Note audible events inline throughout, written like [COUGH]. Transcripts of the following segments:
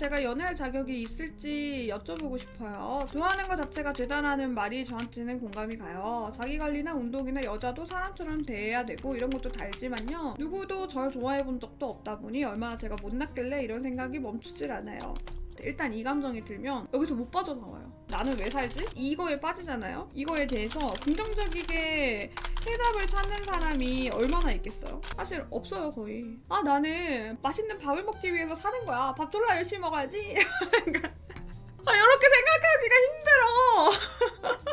제가 연애할 자격이 있을지 여쭤보고 싶어요. 좋아하는 것 자체가 되다라는 말이 저한테는 공감이 가요. 자기 관리나 운동이나 여자도 사람처럼 대해야 되고 이런 것도 다 알지만요. 누구도 절 좋아해 본 적도 없다 보니 얼마나 제가 못났길래 이런 생각이 멈추질 않아요. 일단 이 감정이 들면 여기서 못 빠져나와요. 나는 왜 살지? 이거에 빠지잖아요. 이거에 대해서 긍정적이게 해답을 찾는 사람이 얼마나 있겠어요? 사실 없어요 거의. 아 나는 맛있는 밥을 먹기 위해서 사는 거야. 밥 졸라 열심히 먹어야지. [LAUGHS] 아 이렇게 생각하기가 힘들어. [LAUGHS]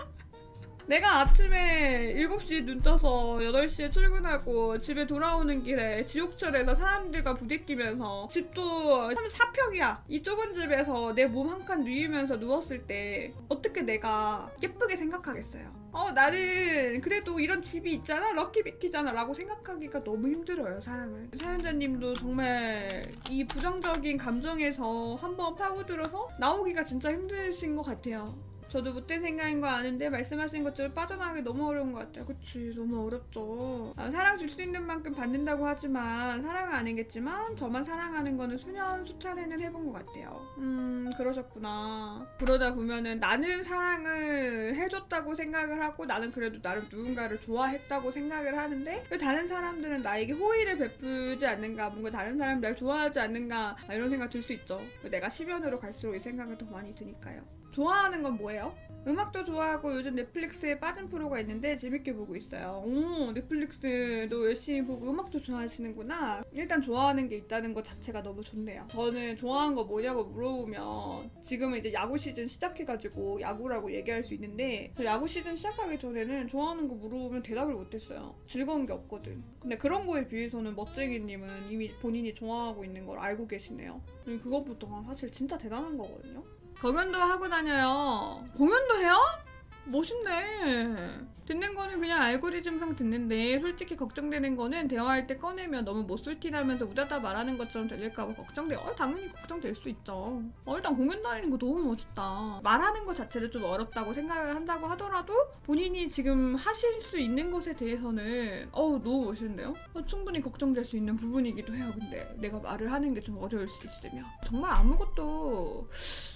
내가 아침에 7시에 눈 떠서 8시에 출근하고 집에 돌아오는 길에 지옥철에서 사람들과 부대끼면서 집도 4평이야. 이 좁은 집에서 내 몸 한 칸 누이면서 누웠을 때 어떻게 내가 예쁘게 생각하겠어요. 어, 나는 그래도 이런 집이 있잖아. 럭키비키잖아. 라고 생각하기가 너무 힘들어요, 사람을. 사연자님도 정말 이 부정적인 감정에서 한번 파고들어서 나오기가 진짜 힘드신 것 같아요. 저도 못된 생각인 거 아는데 말씀하신 것처럼 빠져나가기 너무 어려운 것 같아요. 그치, 너무 어렵죠. 아, 사랑 줄 수 있는 만큼 받는다고 하지만 사랑은 아니겠지만 저만 사랑하는 거는 수년 수차례는 해본 것 같아요. 음, 그러셨구나. 그러다 보면은 나는 사랑을 해줬다고 생각을 하고 나는 그래도 나름 누군가를 좋아했다고 생각을 하는데 왜 다른 사람들은 나에게 호의를 베풀지 않는가, 뭔가 다른 사람 날 좋아하지 않는가 아, 이런 생각 들 수 있죠. 내가 10연으로 갈수록 이 생각이 더 많이 드니까요. 좋아하는 건 뭐예요? 음악도 좋아하고 요즘 넷플릭스에 빠진 프로가 있는데 재밌게 보고 있어요. 오, 넷플릭스도 열심히 보고 음악도 좋아하시는구나. 일단 좋아하는 게 있다는 것 자체가 너무 좋네요. 저는 좋아하는 거 뭐냐고 물어보면 지금은 이제 야구 시즌 시작해가지고 야구라고 얘기할 수 있는데 저 야구 시즌 시작하기 전에는 좋아하는 거 물어보면 대답을 못했어요. 즐거운 게 없거든. 근데 그런 거에 비해서는 멋쟁이님은 이미 본인이 좋아하고 있는 걸 알고 계시네요. 음, 그것부터가 사실 진짜 대단한 거거든요. 공연도 하고 다녀요. 공연도 해요? 멋있네. 듣는 거는 그냥 알고리즘상 듣는데 솔직히 걱정되는 거는 대화할 때 꺼내면 너무 못쏠티 나면서 우다다 말하는 것처럼 들릴까 봐 걱정돼요. 어, 당연히 걱정될 수 있죠. 어, 일단 공연 다니는 거 너무 멋있다. 말하는 것 자체를 좀 어렵다고 생각을 한다고 하더라도 본인이 지금 하실 수 있는 것에 대해서는 어우 너무 멋있는데요? 어, 충분히 걱정될 수 있는 부분이기도 해요. 근데 내가 말을 하는 게 좀 어려울 수 있으면 정말 아무것도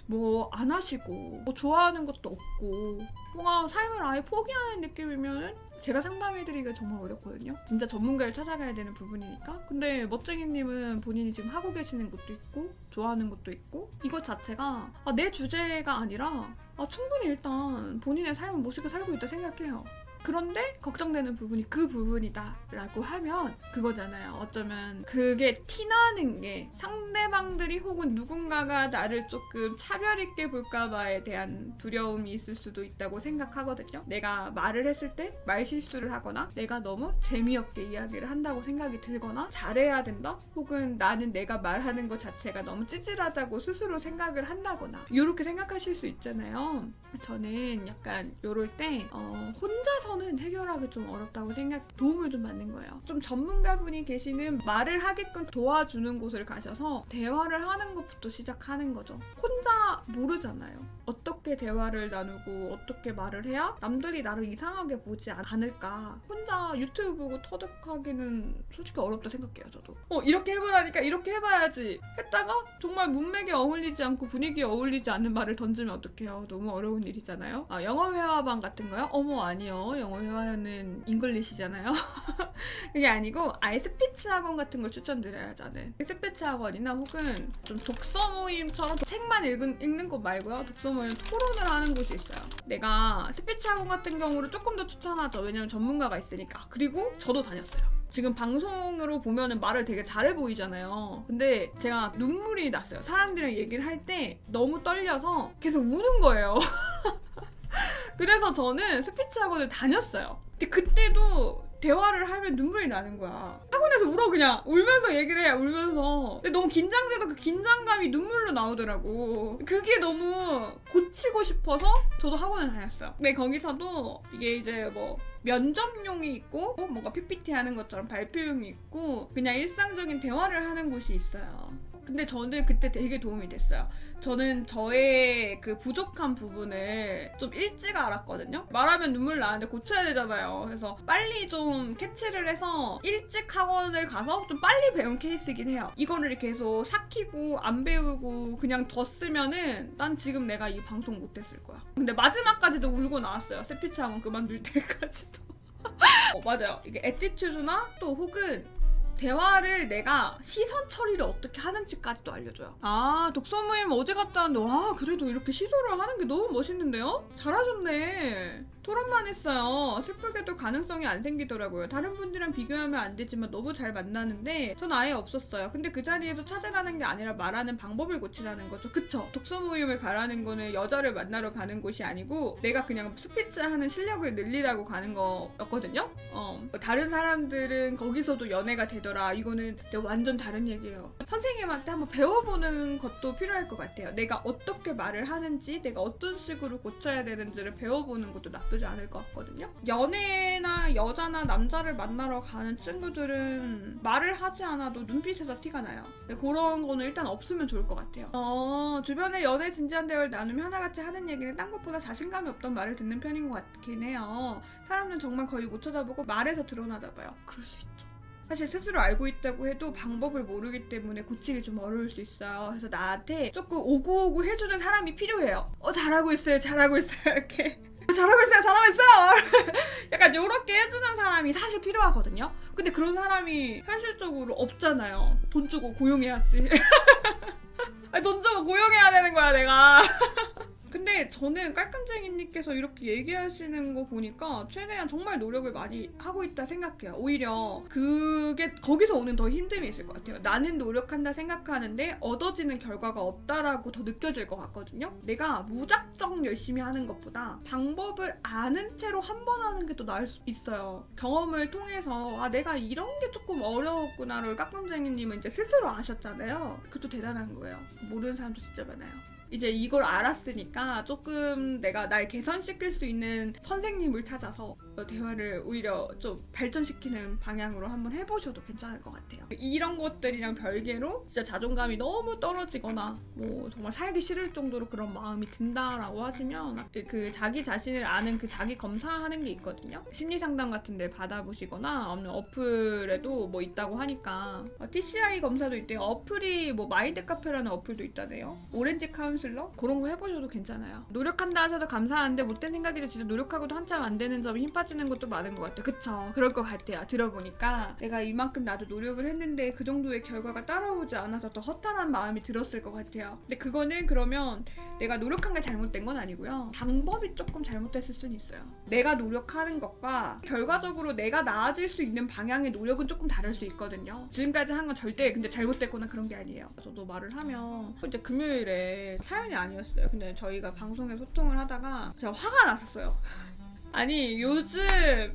뭐 안 하시고 뭐 좋아하는 것도 없고 뭔가 삶을 아예 포기하는 느낌이면 제가 상담해드리기가 정말 어렵거든요. 진짜 전문가를 찾아가야 되는 부분이니까. 근데 멋쟁이님은 본인이 지금 하고 계시는 것도 있고 좋아하는 것도 있고 이것 자체가 아, 내 주제가 아니라 아, 충분히 일단 본인의 삶을 멋있게 살고 있다 생각해요. 그런데 걱정되는 부분이 그 부분이다라고 하면 그거잖아요. 어쩌면 그게 티나는 게 상대방들이 혹은 누군가가 나를 조금 차별 있게 볼까봐에 대한 두려움이 있을 수도 있다고 생각하거든요. 내가 말을 했을 때 말 실수를 하거나 내가 너무 재미없게 이야기를 한다고 생각이 들거나 잘해야 된다 혹은 나는 내가 말하는 것 자체가 너무 찌질하다고 스스로 생각을 한다거나 이렇게 생각하실 수 있잖아요. 저는 약간 요럴 때 어, 혼자서 는 해결하기 좀 어렵다고 생각 도움을 좀 받는 거예요. 좀 전문가분이 계시는 말을 하게끔 도와주는 곳을 가셔서 대화를 하는 것부터 시작하는 거죠. 혼자 모르잖아요. 어떻게 대화를 나누고 어떻게 말을 해야 남들이 나를 이상하게 보지 않- 않을까. 혼자 유튜브 보고 터득하기는 솔직히 어렵다 생각해요, 저도. 어, 이렇게 해보라니까 이렇게 해봐야지. 했다가 정말 문맥에 어울리지 않고 분위기에 어울리지 않는 말을 던지면 어떡해요. 너무 어려운 일이잖아요. 아, 영어 회화반 같은 거요? 어머, 아니요. 영어 회화는 잉글리시잖아요. [LAUGHS] 그게 아니고 아예 스피치 학원 같은 걸 추천드려요, 저는. 스피치 학원이나 혹은 좀 독서 모임처럼 책만 읽은, 읽는 것 말고요. 독서 모임 토론을 하는 곳이 있어요. 내가 스피치 학원 같은 경우를 조금 더 추천하죠. 왜냐면 전문가가 있으니까. 그리고 저도 다녔어요. 지금 방송으로 보면은 말을 되게 잘해 보이잖아요. 근데 제가 눈물이 났어요. 사람들이랑 얘기를 할 때 너무 떨려서 계속 우는 거예요. [LAUGHS] 그래서 저는 스피치 학원을 다녔어요. 근데 그때도 대화를 하면 눈물이 나는 거야. 학원에서 울어 그냥 울면서 얘기를 해 울면서. 근데 너무 긴장돼서 그 긴장감이 눈물로 나오더라고. 그게 너무 고치고 싶어서 저도 학원을 다녔어요. 근데 거기서도 이게 이제 뭐 면접용이 있고 뭔가 PPT 하는 것처럼 발표용이 있고 그냥 일상적인 대화를 하는 곳이 있어요. 근데 저는 그때 되게 도움이 됐어요. 저는 저의 그 부족한 부분을 좀 일찍 알았거든요. 말하면 눈물 나는데 고쳐야 되잖아요. 그래서 빨리 좀 캐치를 해서 일찍 학원을 가서 좀 빨리 배운 케이스이긴 해요. 이거를 계속 삭히고 안 배우고 그냥 뒀으면은 난 지금 내가 이 방송 못했을 거야. 근데 마지막까지도 울고 나왔어요. 세피치 학원 그만둘 때까지도. 어, 맞아요. 이게 에티튜드나 또 혹은 대화를 내가 시선 처리를 어떻게 하는지까지도 알려줘요. 아, 독서 모임 어제 갔다 왔는데, 와, 그래도 이렇게 시도를 하는 게 너무 멋있는데요? 잘하셨네. 토론만 했어요. 슬프게도 가능성이 안 생기더라고요. 다른 분들이랑 비교하면 안 되지만 너무 잘 만나는데 전 아예 없었어요. 근데 그 자리에서 찾아라는 게 아니라 말하는 방법을 고치라는 거죠. 그쵸? 독서 모임을 가라는 거는 여자를 만나러 가는 곳이 아니고 내가 그냥 스피치 하는 실력을 늘리라고 가는 거였거든요. 어. 다른 사람들은 거기서도 연애가 되더라. 이거는 내가 완전 다른 얘기예요. 선생님한테 한번 배워보는 것도 필요할 것 같아요. 내가 어떻게 말을 하는지, 내가 어떤 식으로 고쳐야 되는지를 배워보는 것도 나쁘지 않을 것 같거든요. 연애나 여자나 남자를 만나러 가는 친구들은 말을 하지 않아도 눈빛에서 티가 나요. 그런 거는 일단 없으면 좋을 것 같아요. 어, 주변에 연애 진지한 대화를 나누며 하나같이 하는 얘기는 딴 것보다 자신감이 없던 말을 듣는 편인 것 같긴 해요. 사람은 정말 거의 못 쳐다보고 말에서 드러나나 봐요. 그럴 수 있죠. 사실 스스로 알고 있다고 해도 방법을 모르기 때문에 고치기 좀 어려울 수 있어요. 그래서 나한테 조금 오구오구 해주는 사람이 필요해요. 어, 잘하고 있어요, 잘하고 있어요, 이렇게. 어, 잘하고 있어요, 잘하고 있어요! [LAUGHS] 약간 요렇게 해주는 사람이 사실 필요하거든요? 근데 그런 사람이 현실적으로 없잖아요. 돈 주고 고용해야지. [LAUGHS] 돈 주고 고용해야 되는 거야, 내가. [LAUGHS] 근데 저는 깔끔쟁이님께서 이렇게 얘기하시는 거 보니까 최대한 정말 노력을 많이 하고 있다 생각해요. 오히려 그게 거기서 오는 더 힘듦이 있을 것 같아요. 나는 노력한다 생각하는데 얻어지는 결과가 없다라고 더 느껴질 것 같거든요. 내가 무작정 열심히 하는 것보다 방법을 아는 채로 한 번 하는 게더 나을 수 있어요. 경험을 통해서 아 내가 이런 게 조금 어려웠구나를 깍꿍쟁이님은 이제 스스로 아셨잖아요. 그것도 대단한 거예요. 모르는 사람도 진짜 많아요. 이제 이걸 알았으니까 조금 내가 날 개선시킬 수 있는 선생님을 찾아서 대화를 오히려 좀 발전시키는 방향으로 한번 해보셔도 괜찮을 것 같아요. 이런 것들이랑 별개로 진짜 자존감이 너무 떨어지거나 뭐 정말 살기 싫을 정도로 그런 마음이 든다라고 하시면 그 자기 자신을 아는 그 자기 검사하는 게 있거든요. 심리 상담 같은 데 받아보시거나 아니면 어플에도 뭐 있다고 하니까 TCI 검사도 있대요. 어플이 뭐 마인드 카페라는 어플도 있다네요. 오렌지 카운 슬러 그런 거 해보셔도 괜찮아요. 노력한다 하셔도 감사한데 못된 생각이라 진짜 노력하고도 한참 안 되는 점이 힘 빠지는 것도 많은 것 같아요. 그쵸? 그럴 것 같아요. 들어보니까 내가 이만큼 나도 노력을 했는데 그 정도의 결과가 따라오지 않아서 더 허탈한 마음이 들었을 것 같아요. 근데 그거는 그러면 내가 노력한 게 잘못된 건 아니고요. 방법이 조금 잘못됐을 수는 있어요. 내가 노력하는 것과 결과적으로 내가 나아질 수 있는 방향의 노력은 조금 다를 수 있거든요. 지금까지 한 건 절대 근데 잘못됐거나 그런 게 아니에요. 저도 말을 하면 이제 금요일에 사연이 아니었어요. 근데 저희가 방송에 소통을 하다가 제가 화가 났었어요. 아니 요즘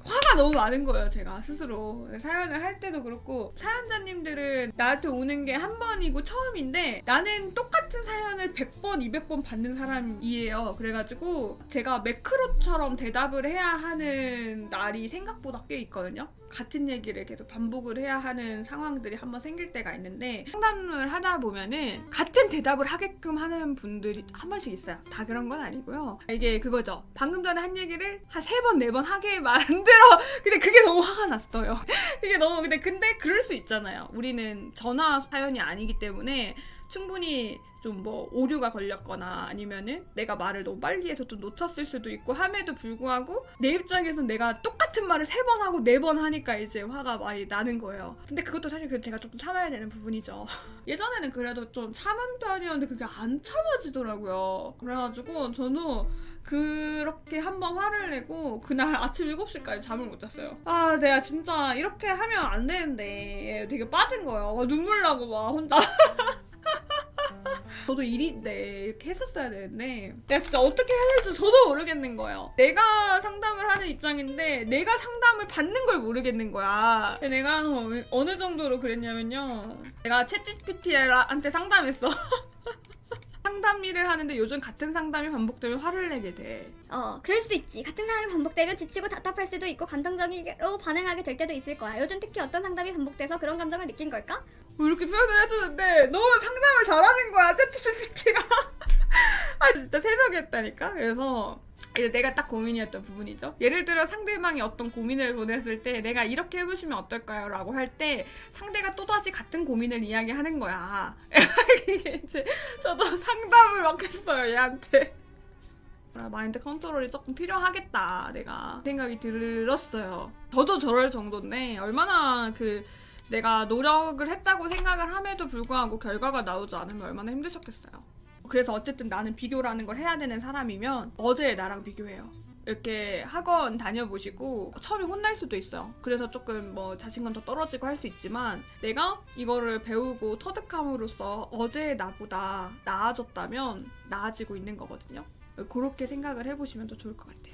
화가 너무 많은 거예요 제가 스스로 사연을 할 때도 그렇고 사연자님들은 나한테 오는 게 한 번이고 처음인데 나는 똑같은 사연을 100번 200번 받는 사람이에요 그래가지고 제가 매크로처럼 대답을 해야 하는 날이 생각보다 꽤 있거든요 같은 얘기를 계속 반복을 해야 하는 상황들이 한번 생길 때가 있는데 상담을 하다 보면은 같은 대답을 하게끔 하는 분들이 한 번씩 있어요. 다 그런 건 아니고요. 이게 그거죠. 방금 전에 한 얘기를 한세 번, 네 번 하게 만들어. [LAUGHS] 근데 그게 너무 화가 났어요. [LAUGHS] 이게 너무 근데 근데 그럴 수 있잖아요. 우리는 전화 사연이 아니기 때문에 충분히 좀 뭐 오류가 걸렸거나 아니면은 내가 말을 너무 빨리 해서 좀 놓쳤을 수도 있고 함에도 불구하고 내 입장에서 내가 똑같은 말을 세 번 하고 네 번 하니까 이제 화가 많이 나는 거예요. 근데 그것도 사실 그 제가 조금 참아야 되는 부분이죠. [LAUGHS] 예전에는 그래도 좀 참은 편이었는데 그게 안 참아지더라고요. 그래가지고 저는 그렇게 한번 화를 내고 그날 [LAUGHS] 아침 7시까지 잠을 못 잤어요. 아, 내가 진짜 이렇게 하면 안 되는데 되게 빠진 거예요. 막 눈물 나고 막 혼자. [LAUGHS] 저도 일인데 이렇게 했었어야 되는데 내가 진짜 어떻게 해야 될지 저도 모르겠는 거예요. 내가 상담을 하는 입장인데 내가 상담을 받는 걸 모르겠는 거야. 근데 내가 어느- 어느 정도로 그랬냐면요. 내가 챗GPT한테 상담했어. [LAUGHS] 상담 일을 하는데 요즘 같은 상담이 반복되면 화를 내게 돼. 어, 그럴 수도 있지. 같은 상황이 반복되면 지치고 답답할 수도 있고 감정적으로 반응하게 될 때도 있을 거야. 요즘 특히 어떤 상담이 반복돼서 그런 감정을 느낀 걸까? 뭐 이렇게 표현을 해주는데 너무 상담을 잘하는 거야 챗GPT가 [LAUGHS] 아 진짜 새벽에 했다니까 그래서 이제 내가 딱 고민이었던 부분이죠. 예를 들어 상대방이 어떤 고민을 보냈을 때 내가 이렇게 해보시면 어떨까요? 라고 할 때 상대가 또다시 같은 고민을 이야기하는 거야. [LAUGHS] 이제 저도 상담을 막 했어요 얘한테. 아, 마인드 컨트롤이 조금 필요하겠다 내가 생각이 들었어요. 저도 저럴 정도인데 얼마나 그 내가 노력을 했다고 생각을 함에도 불구하고 결과가 나오지 않으면 얼마나 힘드셨겠어요. 그래서 어쨌든 나는 비교라는 걸 해야 되는 사람이면 어제 나랑 비교해요. 이렇게 학원 다녀보시고 처음에 혼날 수도 있어요. 그래서 조금 뭐 자신감도 떨어지고 할 수 있지만 내가 이거를 배우고 터득함으로써 어제의 나보다 나아졌다면 나아지고 있는 거거든요. 그렇게 생각을 해보시면 더 좋을 것 같아요.